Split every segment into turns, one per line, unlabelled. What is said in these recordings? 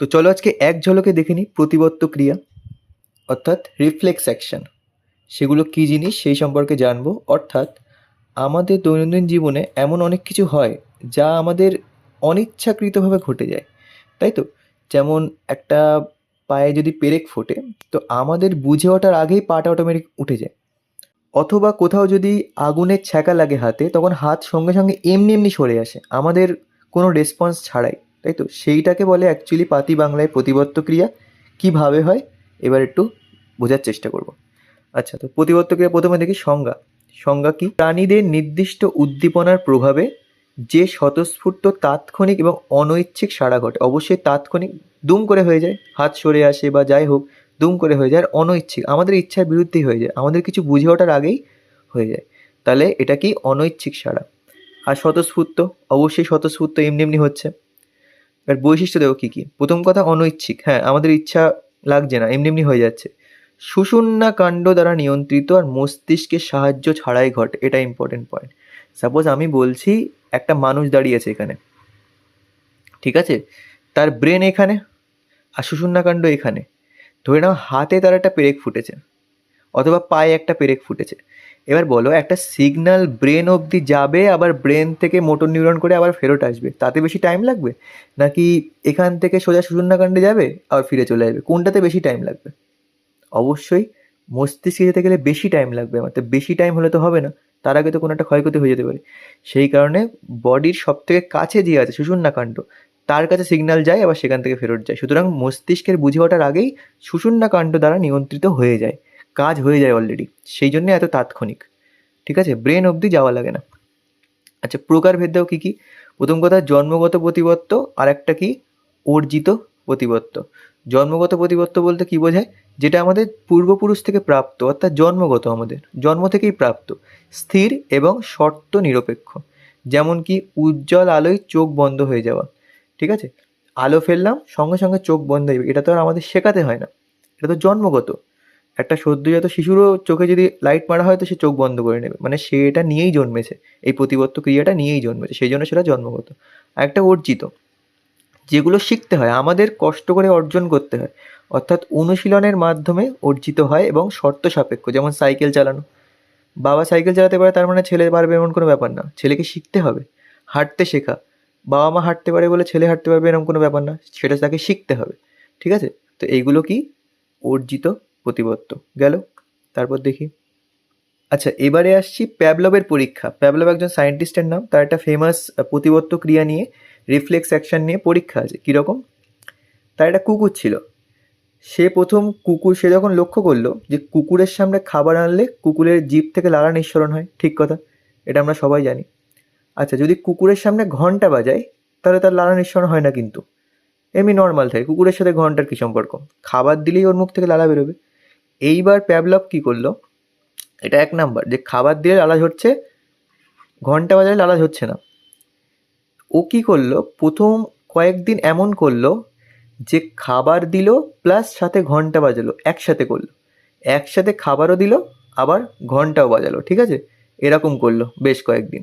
তো চলো আজকে এক ঝলকে দেখে নিই প্রতিবত্ত ক্রিয়া, অর্থাৎ রিফ্লেক্স অ্যাকশন সেগুলো কী জিনিস সেই সম্পর্কে জানব। অর্থাৎ আমাদের দৈনন্দিন জীবনে এমন অনেক কিছু হয় যা আমাদের অনিচ্ছাকৃতভাবে ঘটে যায়, তাই তো? যেমন একটা পায়ে যদি পেরেক ফোটে, তো আমাদের বুঝে ওঠার আগেই পাটা অটোমেটিক উঠে যায়। অথবা কোথাও যদি আগুনের ছ্যাঁকা লাগে হাতে, তখন হাত সঙ্গে সঙ্গে এমনি এমনি সরে আসে। আমাদের কোনো রেসপন্স ছাড়াই। তাই তো? সেইটাকে বলে অ্যাকচুয়ালি পাতি বাংলায় প্রতিবত্ত ক্রিয়া। কীভাবে হয়? এবার একটু বোঝার চেষ্টা করব। আচ্ছা তো প্রতিবত্ত ক্রিয়া প্রথমে দেখি সংজ্ঞা। সংজ্ঞা কি? প্রাণীদের নির্দিষ্ট উদ্দীপনার প্রভাবে যে স্বতঃস্ফূর্ত, তাৎক্ষণিক এবং অনৈচ্ছিক সাড়া ঘটে, অবশ্যই তাৎক্ষণিক দুম করে হয়ে যায়, হাত সরে আসে বা যাই হোক, দুম করে হয়ে যায়, আর অনৈচ্ছিক, আমাদের ইচ্ছার বিরুদ্ধেই হয়ে যায়, আমাদের কিছু বুঝে ওঠার আগেই হয়ে যায়। তাহলে এটা কি? অনৈচ্ছিক সাড়া। আর স্বতঃস্ফূর্ত? অবশ্যই স্বতঃস্ফূর্ত এমনি এমনি হচ্ছে। এবার বৈশিষ্ট্য দেখো কী কী? প্রথম কথা, অনৈচ্ছিক। হ্যাঁ আমাদের ইচ্ছা লাগছে না, এমনি এমনি হয়ে যাচ্ছে। সুষুম্না কাণ্ড দ্বারা নিয়ন্ত্রিত আর মস্তিষ্কের সাহায্য ছাড়াই ঘটে, এটা ইম্পর্টেন্ট পয়েন্ট সাপোজ আমি বলছি, একটা মানুষ দাঁড়িয়েছে এখানে। ঠিক আছে? তার ব্রেন এখানে আর সুষুম্নাকাণ্ড এখানে। ধরে নাও, হাতে তার একটা পেরেক ফুটেছে, অথবা পায়ে একটা পেরেক ফুটেছে। এবার বলো, একটা সিগন্যাল ব্রেন অবধি যাবে, আবার ব্রেন থেকে মোটর নিউরন করে আবার ফেরত আসবে? তাতে বেশি টাইম লাগবে? নাকি এখান থেকে সোজা সুষুম্নাকাণ্ডে যাবে, আবার ফিরে চলে যাবে কোনটাতে বেশি টাইম লাগবে? অবশ্যই মস্তিষ্কে যেতে গেলে বেশি টাইম লাগবে আমার, তো বেশি টাইম হলে তো হবে না। তার আগে তো কোনো একটা ক্ষয়ক্ষতি হয়ে যেতে পারে। সেই কারণে বডির সব থেকে কাছে যে আছে সুষুম্নাকাণ্ড, তার কাছে সিগনাল যায়, আবার সেখান থেকে ফেরত যায়। সুতরাং মস্তিষ্কের বুঝে ওঠার আগেই সুষুম্নাকাণ্ড দ্বারা নিয়ন্ত্রিত হয়ে যায়। কাজ হয়ে যায় অলরেডি সেই জন্যে এত তাৎক্ষণিক। ঠিক আছে? ব্রেন অবধি যাওয়া লাগে না। আচ্ছা প্রকারভেদেও কী কী? প্রথম কথা, জন্মগত প্রতিবত্ত আর একটা কি? অর্জিত প্রতিবত্ত জন্মগত প্রতিবত্ত বলতে কি বোঝায়? যেটা আমাদের পূর্বপুরুষ থেকে প্রাপ্ত, অর্থাৎ জন্মগত আমাদের, জন্ম থেকেই প্রাপ্ত, স্থির এবং শর্ত নিরপেক্ষ। যেমন কি, উজ্জ্বল আলোয় চোখ বন্ধ হয়ে যাওয়া। ঠিক আছে? আলো ফেললাম, সঙ্গে সঙ্গে চোখ বন্ধ হয়ে এটা তো আর আমাদের শেখাতে হয় না। এটা তো জন্মগত। একটা সদ্যজাত শিশুরও চোখে যদি লাইট মারা হয় তো সে চোখ বন্ধ করে নেবে। মানে সে এটা নিয়েই জন্মেছে। এই প্রতিবত্ত ক্রিয়াটা নিয়েই জন্মেছে। সেই জন্য সেটা জন্মগত। একটা অর্জিত। যেগুলো শিখতে হয়, আমাদের কষ্ট করে অর্জন করতে হয়, অর্থাৎ অনুশীলনের মাধ্যমে অর্জিত হয় এবং শর্ত সাপেক্ষ। যেমন সাইকেল চালানো। বাবা সাইকেল চালাতে পারে, তার মানে ছেলে পারবে এমন কোনো ব্যাপার না। ছেলেকে শিখতে হবে। হাঁটতে শেখা। বাবা মা হাঁটতে পারে বলে ছেলে হাঁটতে পারবে এরকম কোনো ব্যাপার না। সেটা তাকে শিখতে হবে। ঠিক আছে? তো এইগুলো কি? অর্জিত প্রতিবত্ত গেল, তারপর দেখি। আচ্ছা এবারে আসছি প্যাবলবের পরীক্ষা। প্যাবলব একজন সায়েন্টিস্টের নাম, তার একটা ফেমাস প্রতিবত্ত ক্রিয়া নিয়ে রিফ্লেক্স অ্যাকশন নিয়ে পরীক্ষা আছে, কীরকম? তার একটা কুকুর ছিল। সে প্রথম কুকুর, সে যখন লক্ষ্য করল যে কুকুরের সামনে খাবার আনলে কুকুরের জিভ থেকে লালা নিঃসরণ হয়, ঠিক কথা? এটা আমরা সবাই জানি। আচ্ছা যদি কুকুরের সামনে ঘণ্টা বাজায়, তাহলে তার লালা নিঃসরণ হয় না কিন্তু। এমনি নর্মাল থাকে, কুকুরের সাথে ঘণ্টার কী সম্পর্ক? খাবার দিলেই ওর মুখ থেকে লালা বেরোবে। এইবার প্যাবলব কী করল? এটা এক নাম্বার, যে খাবার দিলে লালা হচ্ছে, ঘণ্টা বাজালে লালা হচ্ছে না। ও কী করল? প্রথম কয়েকদিন এমন করল, যে খাবার দিল প্লাস সাথে ঘণ্টা বাজালো, একসাথে করল। একসাথে খাবারও দিল, আবার ঘন্টাও বাজালো, ঠিক আছে? এরকম করল বেশ কয়েকদিন।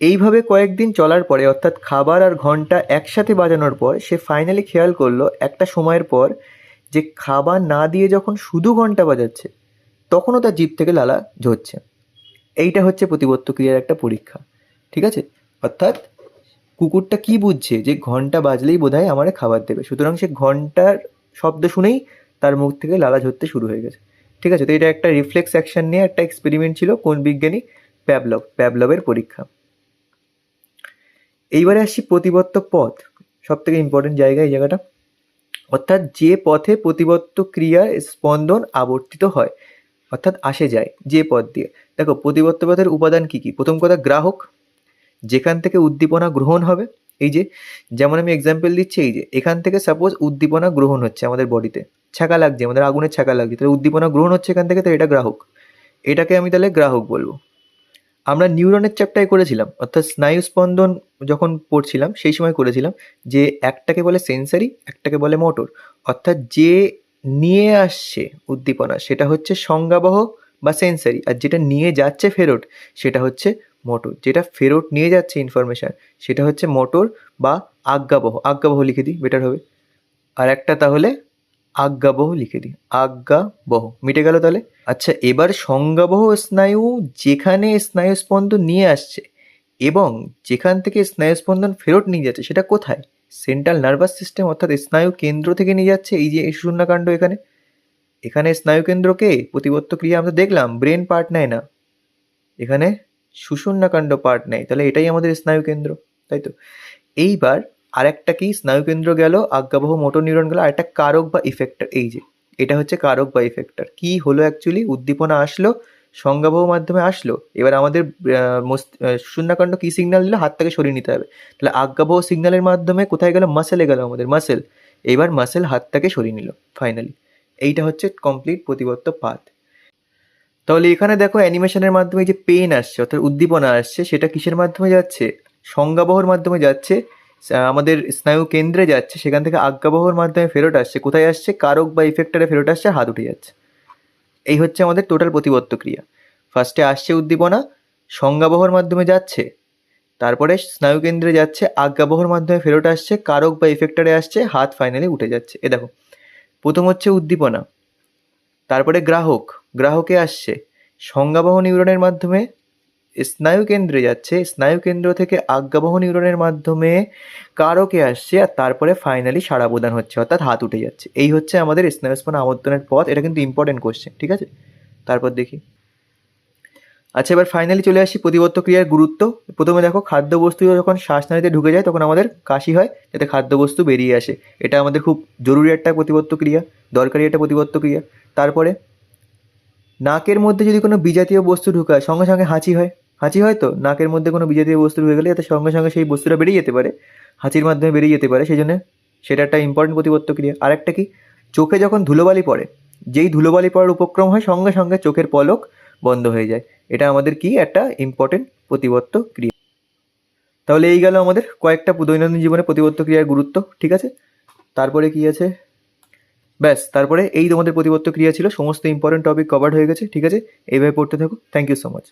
এইভাবে কয়েকদিন চলার পরে, অর্থাৎ খাবার আর ঘণ্টা একসাথে বাজানোর পর, সে ফাইনালি খেয়াল করল, একটা সময়ের পর যে খাবার না দিয়ে যখন শুধু ঘণ্টা বাজাচ্ছে, তখনও তার জিভ থেকে লালা ঝরছে। এইটা হচ্ছে প্রতিবত্ত ক্রিয়ার একটা পরীক্ষা, ঠিক আছে? অর্থাৎ কুকুরটা কি বুঝছে যে ঘণ্টা বাজলেই বোধ হয় আমারে খাবার দেবে? সুতরাং সে ঘণ্টার শব্দ শুনেই তার মুখ থেকে লালা ঝরতে শুরু হয়ে গেছে, ঠিক আছে? তো এটা একটা রিফ্লেক্স অ্যাকশন নিয়ে একটা এক্সপেরিমেন্ট ছিল কোন বিজ্ঞানী প্যাবলভ, প্যাবলভের পরীক্ষা। এইবারে আসছি প্রতিবত্ত পথ সব থেকে ইম্পর্টেন্ট জায়গা এই জায়গাটা। অর্থাৎ যে পথে প্রতিবত্ত ক্রিয়ার স্পন্দন আবর্তিত হয়, অর্থাৎ আসে যায় যে পথ দিয়ে। দেখো, প্রতিবত্ত পথের উপাদান কী কী? প্রথম কথা, গ্রাহক, যেখান থেকে উদ্দীপনা গ্রহণ হবে। এই যে, যেমন আমি এক্সাম্পল দিচ্ছি, এই যে, এখান থেকে সাপোজ উদ্দীপনা গ্রহণ হচ্ছে আমাদের বডিতে। ছাকা লাগছে, আমাদের আগুনের ছাকা লাগছে, তাহলে উদ্দীপনা গ্রহণ হচ্ছে এখান থেকে তো এটা গ্রাহক। এটাকে আমি তাহলে গ্রাহক বলব। আমরা নিউরনের চ্যাপ্টারে করেছিলাম, অর্থাৎ স্নায়ু স্পন্দন যখন পড়ছিলাম, সেই সময় করেছিলাম যে একটাকে বলে সেন্সারি, একটাকে বলে মোটর। অর্থাৎ যে নিয়ে আসছে উদ্দীপনা, সেটা হচ্ছে সংজ্ঞাবহ বা সেন্সারি, আর যেটা নিয়ে যাচ্ছে ফেরত সেটা হচ্ছে মোটর। যেটা ফেরত নিয়ে যাচ্ছে ইনফরমেশান সেটা হচ্ছে মোটর বা আজ্ঞাবহ। আজ্ঞাবহ লিখে দিই বেটার হবে। আর একটা তাহলে আজ্ঞাবহ লিখে দিই আজ্ঞাবহ। মিটে গেল তাহলে? আচ্ছা এবার সংজ্ঞাবহ স্নায়ু যেখানে স্নায়ু স্পন্দন নিয়ে আসছে এবং যেখান থেকে স্নায়ু স্পন্দন ফেরত নিয়ে যাচ্ছে, সেটা কোথায়? সেন্ট্রাল নার্ভাস সিস্টেম, অর্থাৎ স্নায়ু কেন্দ্র থেকে নিয়ে যাচ্ছে, এই যে এই শূন্যকাণ্ড এখানে। এখানে স্নায়ু কেন্দ্রকে প্রতিবত্ত ক্রিয়া আমরা দেখলাম, ব্রেন পার্ট নেয় না। এখানে সুষুম্নাকাণ্ড পার্ট নেয়, তাহলে এটাই আমাদের স্নায়ু কেন্দ্র, তাই তো? এইবার আরেকটা কি? স্নায়ুকেন্দ্র গেল, আজ্ঞাবহ মোটর নিউরন গেল, আরেকটা কারক বা ইফেক্টর এই যে। এটা হচ্ছে কারক বা ইফেক্টর কি হলো অ্যাকচুয়ালি উদ্দীপনা আসলো, সংজ্ঞাবহ মাধ্যমে আসলো। এবার আমাদের শূন্যকাণ্ড কি সিগন্যাল দিল? হাতটাকে সরিয়ে নিতে হবে। তাহলে আজ্ঞাবহ সিগন্যালের মাধ্যমে কোথায় গেল? মাসেলে গেল আমাদের মাসেল এবার মাসেল হাতটাকে সরিয়ে নিল ফাইনালি এইটা হচ্ছে কমপ্লিট প্রতিবত্ত পাথ। তাহলে এখানে দেখো অ্যানিমেশনের মাধ্যমে যে পেন আসছে, অর্থাৎ উদ্দীপনা আসছে, সেটা কিসের মাধ্যমে যাচ্ছে? সংজ্ঞাবহর মাধ্যমে যাচ্ছে। আমাদের স্নায়ু কেন্দ্রে যাচ্ছে, সেখান থেকে আজ্ঞাবহর মাধ্যমে ফেরত আসছে। কোথায় আসছে? কারক বা ইফেক্টারে ফেরত আসছে, হাত উঠে যাচ্ছে। এই হচ্ছে আমাদের টোটাল প্রতিবত্ত ক্রিয়া। ফার্স্টে আসছে উদ্দীপনা, সংজ্ঞাবহর মাধ্যমে যাচ্ছে, তারপরে স্নায়ু কেন্দ্রে যাচ্ছে, আজ্ঞাবহর মাধ্যমে ফেরত আসছে, কারক বা ইফেক্টারে আসছে, হাত ফাইনালি উঠে যাচ্ছে। এ দেখো, প্রথম হচ্ছে উদ্দীপনা, তারপরে গ্রাহক, গ্রাহকে আসছে, সংজ্ঞাবহ নিউরনের মাধ্যমে স্নায়ু কেন্দ্রে যাচ্ছে। স্নায়ু কেন্দ্র থেকে আজ্ঞাবহ নিউরনের মাধ্যমে কারকে আসছে আর তারপরে ফাইনালি সাড়া প্রদান হচ্ছে, অর্থাৎ হাত উঠে যাচ্ছে। এই হচ্ছে আমাদের স্নায়ুস্পন আবর্তনের পথ। এটা কিন্তু ইম্পর্টেন্ট কোশ্চেন ঠিক আছে? তারপর দেখি। আচ্ছা এবার ফাইনালি চলে আসি প্রতিবত্ত ক্রিয়ার গুরুত্ব। প্রথমে দেখো খাদ্যবস্তু যখন শ্বাসনালীতে ঢুকে যায়, তখন আমাদের কাশি হয়, যাতে খাদ্যবস্তু বেরিয়ে আসে। এটা আমাদের খুব জরুরি একটা প্রতিবত্ত ক্রিয়া, দরকারি একটা প্রতিবত্ত ক্রিয়া। তারপরে, নাকের মধ্যে যদি কোনো বিজাতীয় বস্তু ঢুকায়, সঙ্গে সঙ্গে হাঁচি হয় হাঁচি হয়তো? নাকের মধ্যে কোনো বিজাতীয় বস্তু ঢুকে গেলে যাতে সঙ্গে সঙ্গে সেই বস্তুটা বেরিয়ে যেতে পারে। হাঁচির মাধ্যমে বেরিয়ে যেতে পারে, সেই জন্য সেটা একটা ইম্পর্টেন্ট প্রতিবত্ত ক্রিয়া। আরেকটা কি? চোখে যখন ধুলোবালি পড়ে, যেই ধুলোবালি পড়ার উপক্রম হয়, সঙ্গে সঙ্গে চোখের পলক বন্ধ হয়ে যায়। এটা আমাদের কি? একটা ইম্পর্টেন্ট প্রতিবত্ত ক্রিয়া। তাহলে এই গেল আমাদের কয়েকটা দৈনন্দিন জীবনে প্রতিবত্ত ক্রিয়ার গুরুত্ব, ঠিক আছে? তারপরে কি আছে? ব্যাস, তারপরে এই তোমাদের প্রতিবত্ত ক্রিয়া ছিল, সমস্ত ইম্পর্টেন্ট টপিক কভার হয়ে গেছে, ঠিক আছে? এইভাবে পড়তে থাকো। Thank you so much